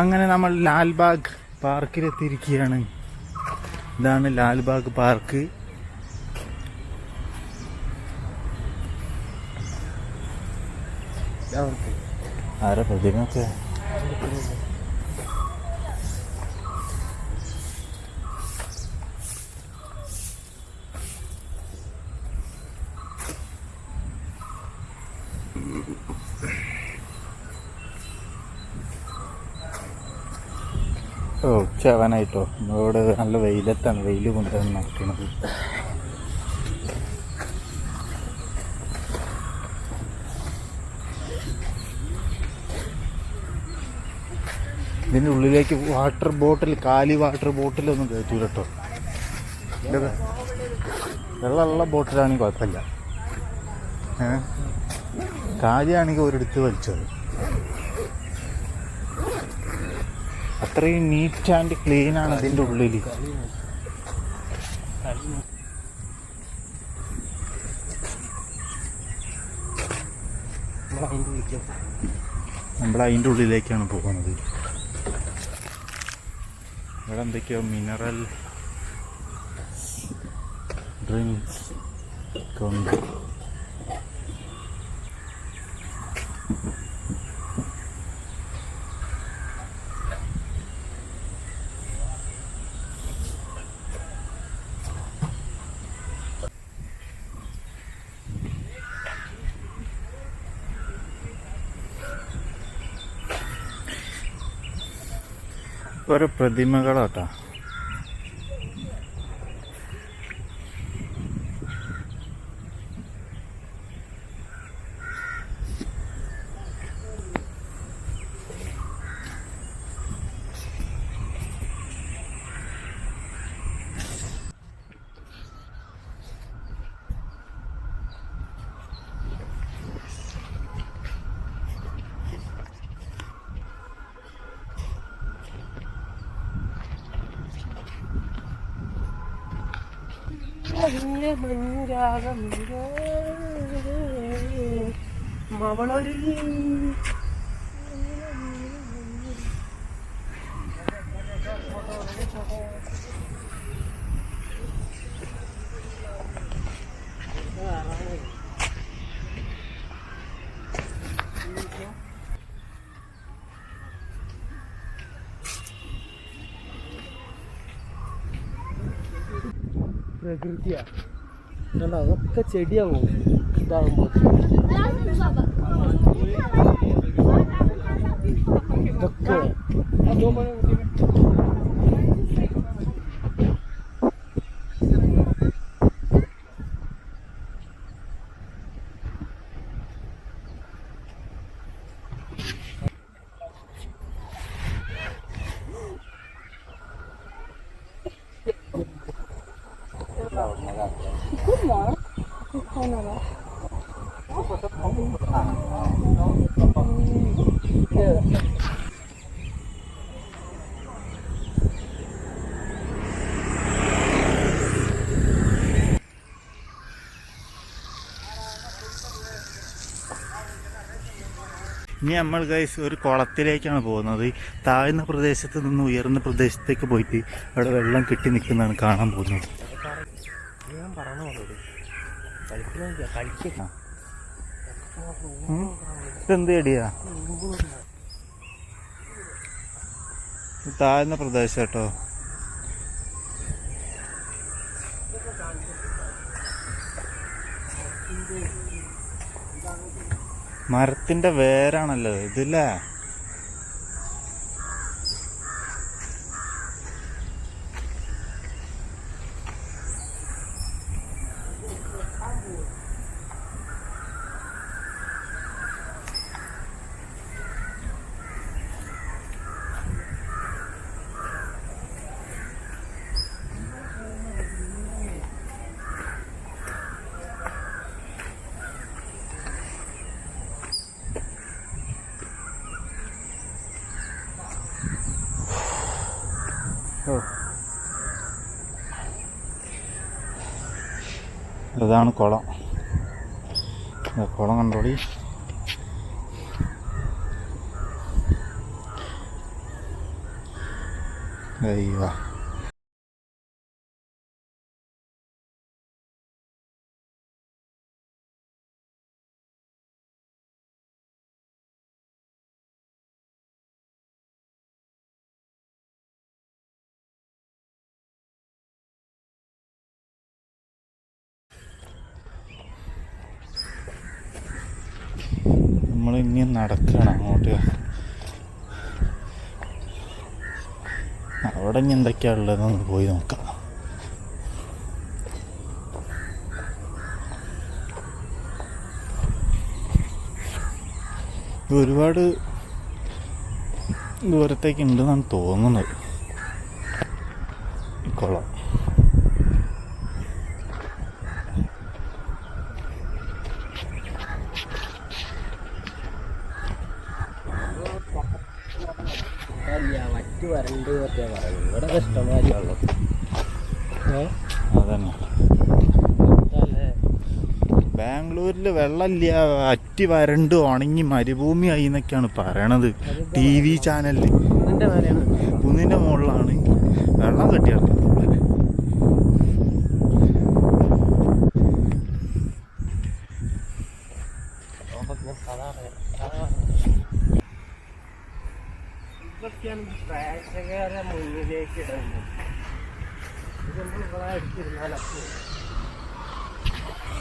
അങ്ങനെ നമ്മൾ ലാൽബാഗ് പാർക്കിലെത്തിയിരിക്കുകയാണ്. ഇതാണ് ലാൽബാഗ് പാർക്ക്. ആരാ പ്രതിമൊക്കെ ഉച്ചയാവാനായിട്ടോ. നമ്മളോട് നല്ല വെയിലത്താണ്. വെയിൽ കൊണ്ടുവന്ന് നടക്കുന്നത് ഇതിന്റെ ഉള്ളിലേക്ക് വാട്ടർ ബോട്ടിൽ കാലി വാട്ടർ ബോട്ടിലൊന്നും കയറ്റൂല കേട്ടോ വെള്ളമുള്ള ബോട്ടിലാണെങ്കിൽ കുഴപ്പമില്ല. കാലിയാണെങ്കിൽ ഒരിടത്ത് വലിച്ചത് അത്രയും നീറ്റ് ആൻഡ് ക്ലീൻ ആണ് ഇതിന്റെ ഉള്ളിൽ നമ്മൾ അതിന്റെ ഉള്ളിലേക്കാണ് പോകുന്നത് ഇവിടെ എന്തൊക്കെയോ മിനറൽ ഡ്രിങ്ക്സ് ഒക്കെ ഓരോ പ്രതിമകളാട്ടാ. മവളൊരു പ്രകൃതിയാ കണ്ടോ അതൊക്കെ ചെടിയാവും. ഇതാകുമ്പോൾ ഇതൊക്കെ. ഇനി നമ്മൾ ഗൈസ് ഒരു കുളത്തിലേക്കാണ് പോകുന്നത്. താഴ്ന്ന പ്രദേശത്ത് നിന്ന് ഉയർന്ന പ്രദേശത്തേക്ക് പോയിട്ട് അവിടെ വെള്ളം കെട്ടി നിൽക്കുന്നതാണ് കാണാൻ പോകുന്നത്. ഇതെന്ത് ചെടിയാ? ഇത് താഴ്ന്ന പ്രദേശം കേട്ടോ. മരത്തിന്റെ വേരാണല്ലോ ഇതില്ലേ? ഇതാണ് കുളം. കുളം കണ്ടോളി അയ്യോ നമ്മളിങ്ങനെ നടക്കണം അങ്ങോട്ട്. അവിടെ ഇനി എന്തൊക്കെയാ ഉള്ളതെന്ന് പോയി നോക്കാം. ഒരുപാട് ദൂരത്തേക്ക് ഉണ്ടെന്നാണ് തോന്നുന്നത്. കൊള്ളാം കുളം. ബാംഗ്ലൂരിൽ വെള്ളമില്ല അറ്റി വരണ്ട് ഉണങ്ങി മരുഭൂമിയായി എന്നൊക്കെയാണ് പറയണത്. ടി വി ചാനലിൽ കുന്നിന്റെ മുകളിലാണ് വെള്ളം ഇതൊക്കെയാണ് പ്രേക്ഷകരെ മുന്നിലേക്ക് ഇടുന്നു ഇത് നമ്മൾ ഇവിടെ എടുത്തിരുന്നാലപ്പോൾ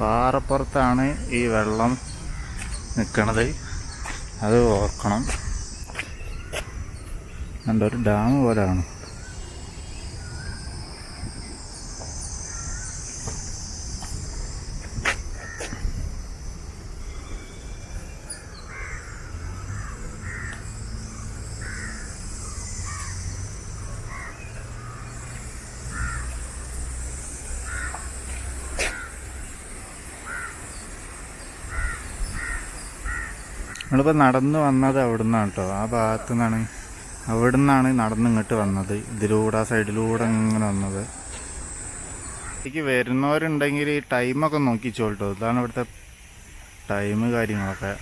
പാറപ്പുറത്താണ് ഈ വെള്ളം നിൽക്കണത് അത് ഓർക്കണം. നല്ലൊരു ഡാം പോലെയാണ് നമ്മളിപ്പോൾ നടന്ന് വന്നത് അവിടെ നിന്നാണ് കേട്ടോ ആ ഭാഗത്തു നിന്നാണ് അവിടെ നിന്നാണ് നടന്ന് ഇങ്ങോട്ട് വന്നത്. ഇതിലൂടെ ആ സൈഡിലൂടെ ഇങ്ങനെ വന്നത്. എനിക്ക് വരുന്നവരുണ്ടെങ്കിൽ ടൈമൊക്കെ നോക്കിച്ചോളട്ടോ ഇതാണ് ഇവിടുത്തെ ടൈം കാര്യങ്ങളൊക്കെ.